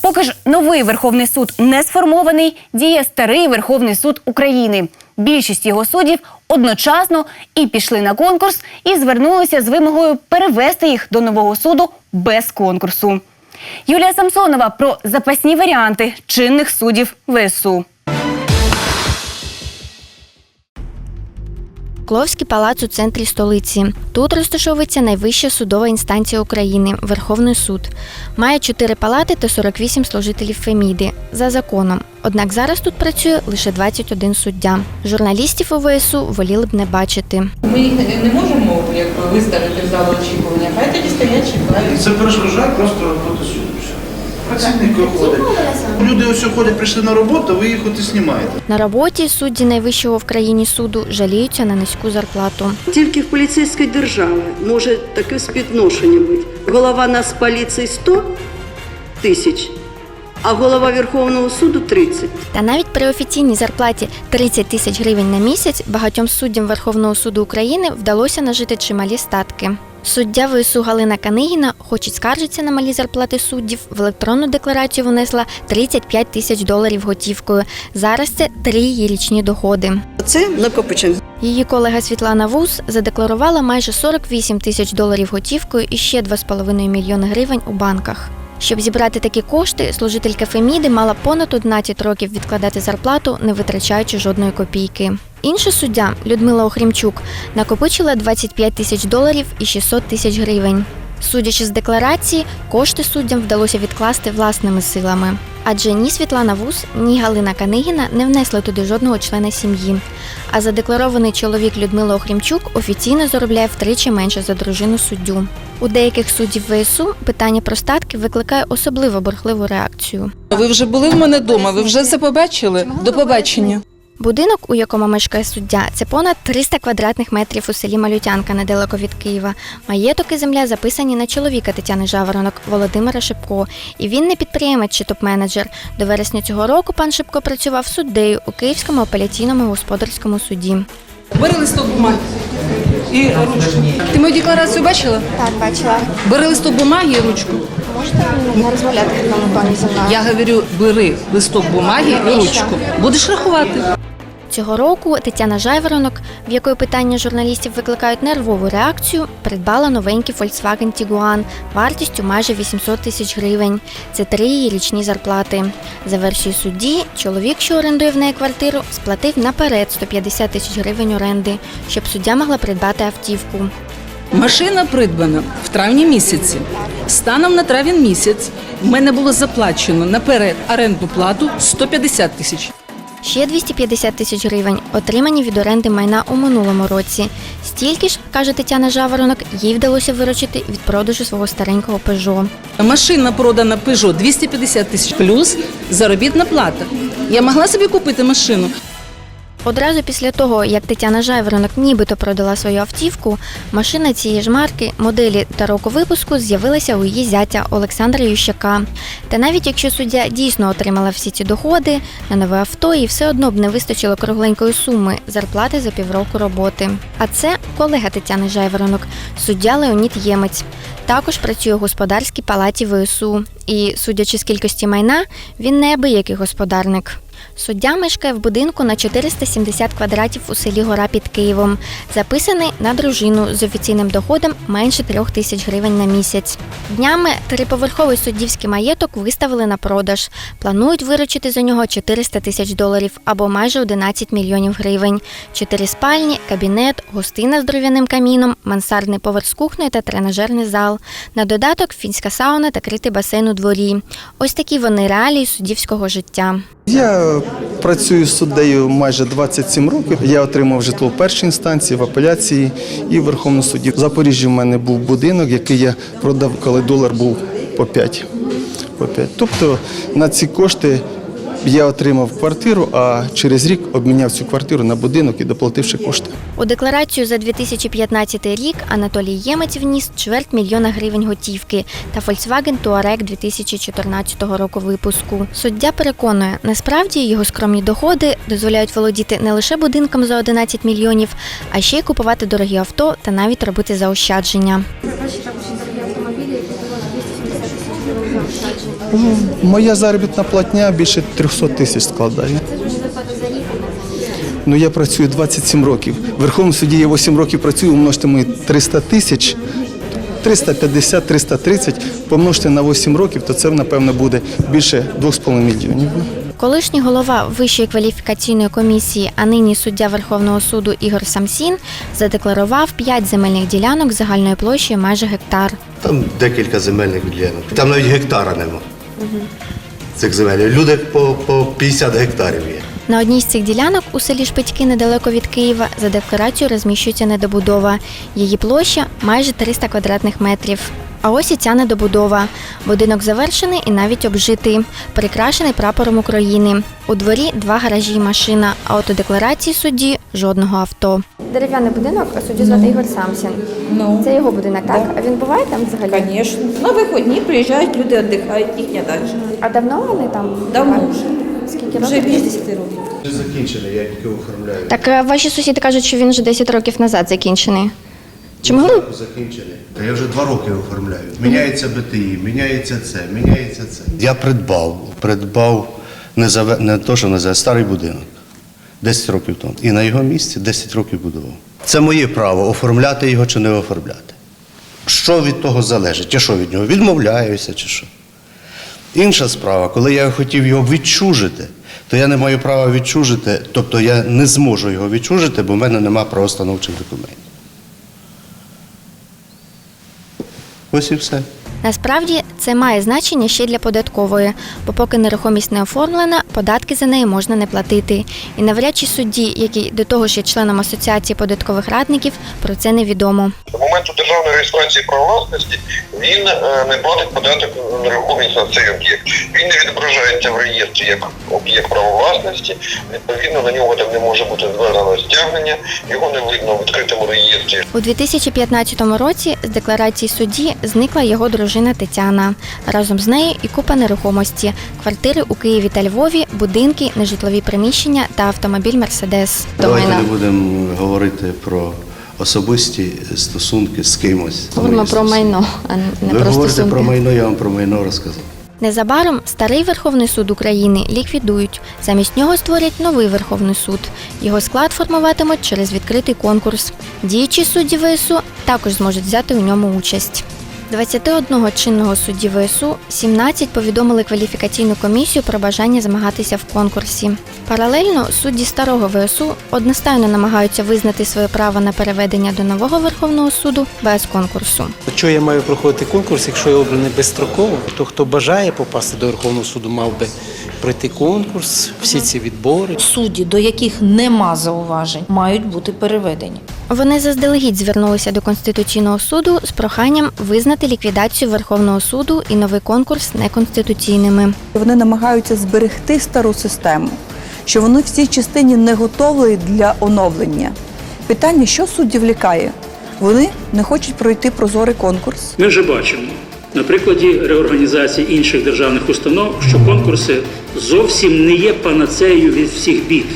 Поки ж новий Верховний суд не сформований, діє старий Верховний суд України. Більшість його суддів одночасно і пішли на конкурс, і звернулися з вимогою перевести їх до нового суду без конкурсу. Юлія Самсонова про запасні варіанти чинних суддів ВСУ. Кловський палац у центрі столиці. Тут розташовується найвища судова інстанція України Верховний суд. Має 4 палати та 48 служителів Феміди за законом. Однак зараз тут працює лише 21 суддя. Журналістів у ВСУ воліли б не бачити. Ми їх не- можемо якби, виставити в залу очікування, хай тоді стоять чекають. Це перешкоджає просто роботи суду. Все. Працівники ходять. Люди ось ходять, прийшли на роботу, ви їх от і знімаєте. На роботі судді найвищого в країні суду жаліються на низьку зарплату. Тільки в поліцейській державі може таке співвідношення бути. Голова нас поліції 100 тисяч, а голова Верховного суду 30. Та навіть при офіційній зарплаті 30 тисяч гривень на місяць багатьом суддям Верховного суду України вдалося нажити чималі статки. Суддя ВСУ Галина Канигіна, хоч і скаржиться на малі зарплати суддів, в електронну декларацію внесла 35 тисяч доларів готівкою. Зараз це три її річні доходи. Це накопичення. Її колега Світлана Вуз задекларувала майже 48 тисяч доларів готівкою і ще 2,5 мільйони гривень у банках. Щоб зібрати такі кошти, служителька Феміди мала понад 11 років відкладати зарплату, не витрачаючи жодної копійки. Інша суддя Людмила Охрімчук накопичила 25 тисяч доларів і 600 тисяч гривень. Судячи з декларації, кошти суддям вдалося відкласти власними силами. Адже ні Світлана Вус, ні Галина Канигіна не внесли туди жодного члена сім'ї. А задекларований чоловік Людмила Охрімчук офіційно заробляє втричі менше за дружину суддю. У деяких суддів ВСУ питання про статки викликає особливо бурхливу реакцію. Ви вже були в мене вдома, ви вже це побачили? До побачення. Будинок, у якому мешкає суддя, це понад 300 квадратних метрів у селі Малютянка недалеко від Києва. Маєток і земля записані на чоловіка Тетяни Жаворонок Володимира Шипко. І він не підприємець чи топ-менеджер. До вересня цього року пан Шипко працював суддею у Київському апеляційному господарському суді. Бери листок бумаги і ручку. Ти мою декларацію бачила? Так, бачила. Бери листок бумаги і ручку. Можете не розмовляти такому тоні зі мною? Я говорю, бери листок бумаги і ручку. Будеш рахувати. Цього року Тетяна Жайворонок, в якої питання журналістів викликають нервову реакцію, придбала новенький Volkswagen Tiguan вартістю майже 800 тисяч гривень. Це три її річні зарплати. За версією судді, чоловік, що орендує в неї квартиру, сплатив наперед 150 тисяч гривень оренди, щоб суддя могла придбати автівку. Машина придбана в травні місяці. Станом на травень місяць в мене було заплачено наперед орендну плату 150 тисяч. Ще 250 тисяч гривень отримані від оренди майна у минулому році. Стільки ж, каже Тетяна Жаворонок, їй вдалося виручити від продажу свого старенького пежо. Машина продана Peugeot 250 тисяч плюс заробітна плата. Я могла собі купити машину. Одразу після того, як Тетяна Жайворонок нібито продала свою автівку, машина цієї ж марки, моделі та року випуску з'явилася у її зятя Олександра Ющака. Та навіть якщо суддя дійсно отримала всі ці доходи, на нове авто їй все одно б не вистачило кругленької суми зарплати за півроку роботи. А це колега Тетяни Жайворонок, суддя Леонід Ємець. Також працює у господарській палаті ВСУ. І, судячи з кількості майна, він неабиякий господарник. Суддя мешкає в будинку на 470 квадратів у селі Гора під Києвом. Записаний на дружину з офіційним доходом менше трьох тисяч гривень на місяць. Днями триповерховий суддівський маєток виставили на продаж. Планують виручити за нього 400 тисяч доларів або майже 11 мільйонів гривень. Чотири спальні, кабінет, гостина з дров'яним каміном, мансардний поверх з кухнею та тренажерний зал. На додаток фінська сауна та критий басейн у дворі. Ось такі вони реалії суддівського життя. Я працюю суддею майже 27 років. Я отримав житло в першій інстанції, в апеляції і в Верховному суді. В Запоріжжі в мене був будинок, який я продав, коли долар був по 5. По 5. Тобто на ці кошти я отримав квартиру, а через рік обміняв цю квартиру на будинок і доплативши кошти. У декларацію за 2015 рік Анатолій Ємець вніс чверть мільйона гривень готівки та Volkswagen Touareg 2014 року випуску. Суддя переконує, насправді його скромні доходи дозволяють володіти не лише будинком за 11 мільйонів, а ще й купувати дорогі авто та навіть робити заощадження. Моя заробітна платня більше 300 тисяч складає. Ну я працюю 27 років. В Верховному суді я 8 років працюю, умножте мої 300 тисяч, 350, 330, помножте на 8 років, то це, напевно, буде більше 2,5 мільйонів. Колишній голова Вищої кваліфікаційної комісії, а нині суддя Верховного суду Ігор Самсін задекларував 5 земельних ділянок загальною площею майже гектар. Там декілька земельних ділянок. Там навіть гектара нема. Цих земель. Люди по, по 50 гектарів є. На одній з цих ділянок у селі Шпитьки недалеко від Києва за декларацією розміщується недобудова. Її площа майже 300 квадратних метрів. А ось і ця недобудова. Будинок завершений і навіть обжитий, прикрашений прапором України. У дворі два гаражі і машина, а от у декларації судді жодного авто. Дерев'яний будинок судді звати Ігор Самсін. Ну, Це його будинок, так? А він буває там взагалі? звісно. На вихідні приїжджають, люди віддихають, їхня дача. А давно вони там? Давно вже. Скільки Вже років? більше 10 років. Вже закінчений, я тільки оформляю. Так е, ваші сусіди кажуть, що він вже 10 років назад закінчений. Чи могли? Закінчений. Та я вже два роки оформляю. Міняється БТІ, міняється це, міняється це. Я придбав, придбав не, заве... не то, що не за старий будинок. 10 років тому. І на його місці 10 років будував. Це моє право оформляти його чи не оформляти. Що від того залежить? Я що від нього? Відмовляюся чи що? Інша справа, коли я хотів його відчужити, то я не маю права відчужити, тобто я не зможу його відчужити, бо в мене немає правостановчих документів. Ось і все. Насправді це має значення ще для податкової, бо поки нерухомість не оформлена, податки за неї можна не платити. І навряд чи судді, який до того ж є членом асоціації податкових радників, про це невідомо. До моменту державної реєстрації права власності він е, не платить податок на нерухомість на цей об'єкт. Він не відображається в реєстрі як об'єкт права власності. Відповідно, на нього там не може бути звернено стягнення, його не видно в відкритому реєстрі. У 2015 році з декларації судді зникла його дружина Тетяна. Разом з нею і купа нерухомості, квартири у Києві та Львові, будинки, нежитлові приміщення та автомобіль Мерседес. Давайте не будемо говорити про особисті стосунки з кимось. Говоримо про майно, а не Ви про говорите стосунки. про майно, я вам про майно розказав. Незабаром старий Верховний суд України ліквідують. Замість нього створять новий Верховний суд. Його склад формуватимуть через відкритий конкурс. Діючі судді ВСУ також зможуть взяти у ньому участь. З 21 чинного судді ВСУ 17 повідомили кваліфікаційну комісію про бажання змагатися в конкурсі. Паралельно судді старого ВСУ одностайно намагаються визнати своє право на переведення до нового Верховного суду без конкурсу. Що я маю проходити конкурс, якщо я обраний безстроково, то хто бажає попасти до Верховного суду, мав би пройти конкурс, всі ці відбори. Судді, до яких нема зауважень, мають бути переведені. Вони заздалегідь звернулися до Конституційного суду з проханням визнати ліквідацію Верховного суду і новий конкурс неконституційними. Вони намагаються зберегти стару систему, що вони в цій частині не готові для оновлення. Питання, що суддів лякає? Вони не хочуть пройти прозорий конкурс. Ми вже бачимо на прикладі реорганізації інших державних установ, що конкурси зовсім не є панацеєю від всіх бід,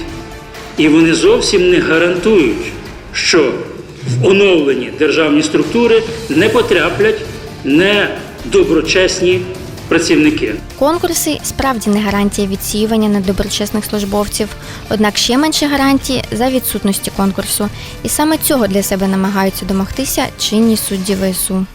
і вони зовсім не гарантують, що в оновлені державні структури не потраплять недоброчесні працівники. Конкурси справді не гарантія відсіювання недоброчесних службовців, однак ще менше гарантії за відсутності конкурсу. І саме цього для себе намагаються домогтися чинні судді ВСУ.